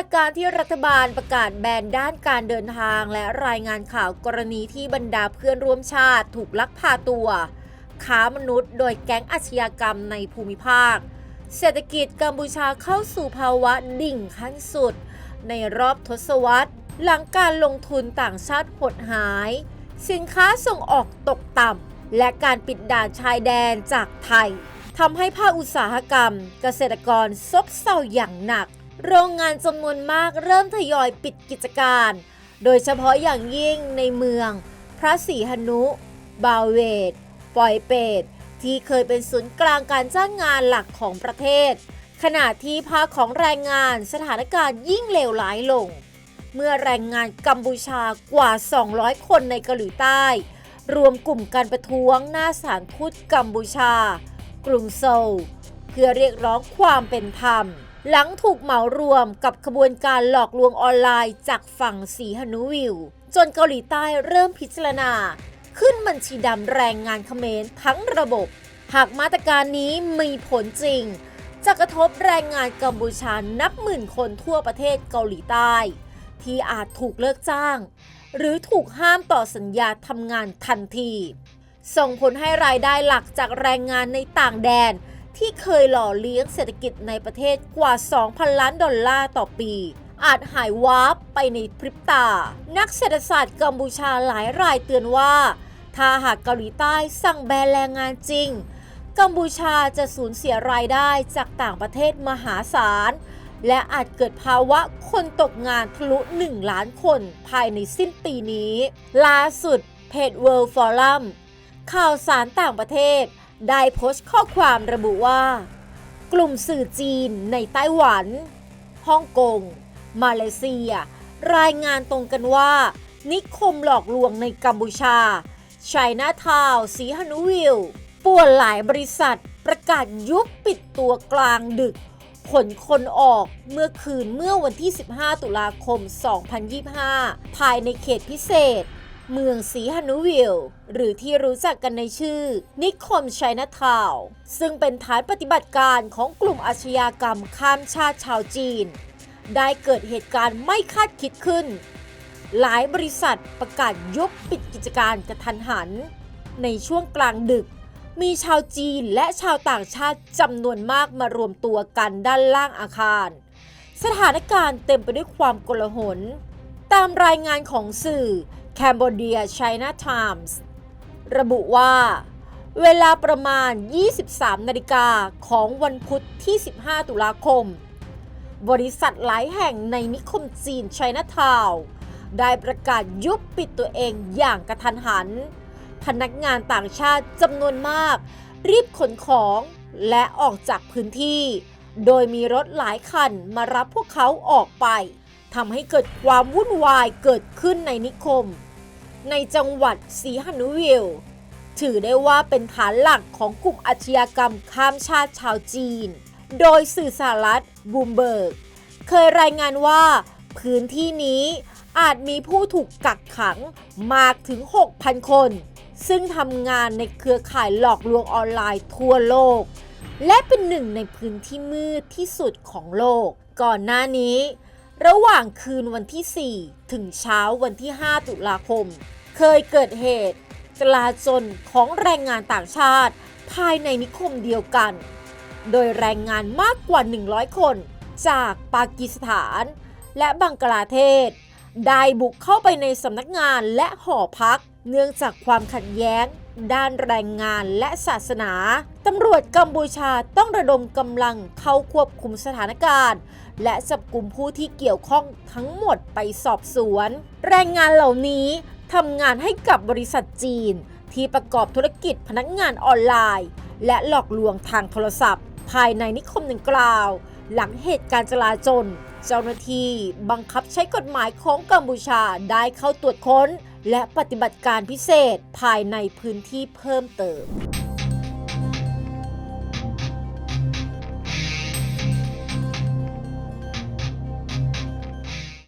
จากการที่รัฐบาลประกาศแบนด้านการเดินทาง และรายงานข่าวกรณีที่บรรดาเพื่อนร่วมชาติถูกลักพาตัว ค้ามนุษย์โดยแก๊งอาชญากรรมในภูมิภาค เศรษฐกิจกัมพูชาเข้าสู่ภาวะดิ่งขั้นสุด ในรอบทศวรรษ หลังการลงทุนต่างชาติหดหาย สินค้าส่งออกตกต่ำและการปิดด่านชายแดนจากไทยทำให้ภาคอุตสาหกรรม เกษตรกรซบเซาอย่างหนัก โรงงานจำนวนมากเริ่มทยอยปิดกิจการ โดยเฉพาะอย่างยิ่งในเมือง พระศรีหนุ บาเวดปอยเปตที่เคยเป็นศูนย์กลางการจ้างงานหลักของประเทศ ขณะที่ภาคของแรงงานสถานการณ์ยิ่งเลวร้ายลง เมื่อแรงงานกัมพูชากว่า 200 คนในเกาหลีใต้ รวมกลุ่มการประท้วงหน้าสานทูตกัมพูชา กรุงโซลเพื่อเรียกร้องความเป็นธรรม หลังถูกเหมารวมกับขบวนการหลอกลวงออนไลน์จากฝั่งสีหนุวิว จนเกาหลีใต้เริ่มพิจารณา ขึ้นบัญชีดำแรงงานเขมรทั้งระบบ หากมาตรการนี้มีผลจริง จะกระทบแรงงานกัมพูชานับหมื่นคนทั่วประเทศเกาหลีใต้ ที่อาจถูกเลิกจ้าง หรือถูกห้ามต่อสัญญาทำงานทันที ส่งผลให้รายได้หลักจากแรงงานในต่างแดน ที่เคยหล่อเลี้ยงเศรษฐกิจในประเทศกว่า 2,000 ล้านดอลลาร์ต่อปี อาจหายวาบไปในพริบตา นักเศรษฐศาสตร์กัมพูชาหลายรายเตือนว่า ถ้าหากเกาหลีใต้สั่งแบนแรงงานจริง กัมพูชาจะสูญเสียรายได้จากต่างประเทศมหาศาล และอาจเกิดภาวะคนตกงานทะลุ 1 ล้านคนภายในสิ้นปีนี้ ล่าสุดเพจ World Forum ข่าวสารต่างประเทศ ได้โพสต์ข้อความระบุว่า กลุ่มสื่อจีนในไต้หวันฮ่องกง มาเลเซีย รายงานตรงกันว่า นิคมหลอกลวงในกัมพูชาไชน่าทาวสีฮานุวิลป่วนหลายบริษัทประกาศยุบปิดตัวกลางดึก ขนคนออกเมื่อคืนเมื่อวันที่ 15 ตุลาคม 2025 ภายในเขตพิเศษ เมืองสีฮานุวิลหรือที่รู้จักกันในชื่อ นิคมไชน่าทาวน์ซึ่งเป็นฐานปฏิบัติการของกลุ่มอาชญากรรมข้ามชาติชาวจีน ได้เกิดเหตุการณ์ไม่คาดคิดขึ้น หลายบริษัทประกาศยุบปิดกิจการกระทันหัน ในช่วงกลางดึก มีชาวจีนและชาวต่างชาติจำนวนมากมารวมตัวกันด้านล่างอาคาร สถานการณ์เต็มไปด้วยความโกลาหลตามรายงานของสื่อ Cambodia China Times ระบุว่า เวลาประมาณ 23 นาฬิกาของวันพุธที่ 15 ตุลาคม บริษัทหลายแห่งในนิคมจีนไชน่าทาวน์ได้ประกาศยุบปิดตัวเองอย่างกระทันหัน พนักงานต่างชาติจำนวนมาก รีบขนของและออกจากพื้นที่ โดยมีรถหลายคันมารับพวกเขาออกไปทำให้เกิดความวุ่นวายเกิดขึ้นในนิคม ในจังหวัดสีฮันุวิลถือได้ว่าเป็นฐานหลักของกลุ่มอาชญากรรมข้ามชาติชาวจีน โดยสื่อสหรัฐบูมเบิร์ก เคยรายงานว่าพื้นที่นี้อาจมีผู้ถูกกักขังมากถึง 6,000 คน ซึ่งทำงานในเครือข่ายหลอกลวงออนไลน์ทั่วโลก และเป็นหนึ่งในพื้นที่มืดที่สุดของโลก ก่อนหน้านี้ ระหว่างคืนวันที่ 4 ถึงเช้าวันที่ 5 ตุลาคม เคยเกิดเหตุ จลาจลของแรงงานต่างชาติ ภายในนิคมเดียวกัน โดยแรงงานมากกว่า 100 คน จากปากีสถาน และบังกลาเทศ ได้บุกเข้าไปในสำนักงานและหอพัก เนื่องจากความขัดแย้ง ด้านแรงงานและศาสนา ตำรวจกัมพูชาต้องระดมกำลังเข้าควบคุมสถานการณ์ และจับกลุ่มผู้ที่เกี่ยวข้องทั้งหมดไปสอบสวน แรงงานเหล่านี้ทำงานให้กับบริษัทจีน ที่ประกอบธุรกิจพนักงานออนไลน์ และหลอกลวงทางโทรศัพท์ ภายในนิคมดังกล่าว หลังเหตุการณ์จลาจล เจ้าหน้าที่บังคับใช้กฎหมายของกัมพูชาได้เข้าตรวจค้น และปฏิบัติการพิเศษภายในพื้นที่เพิ่มเติม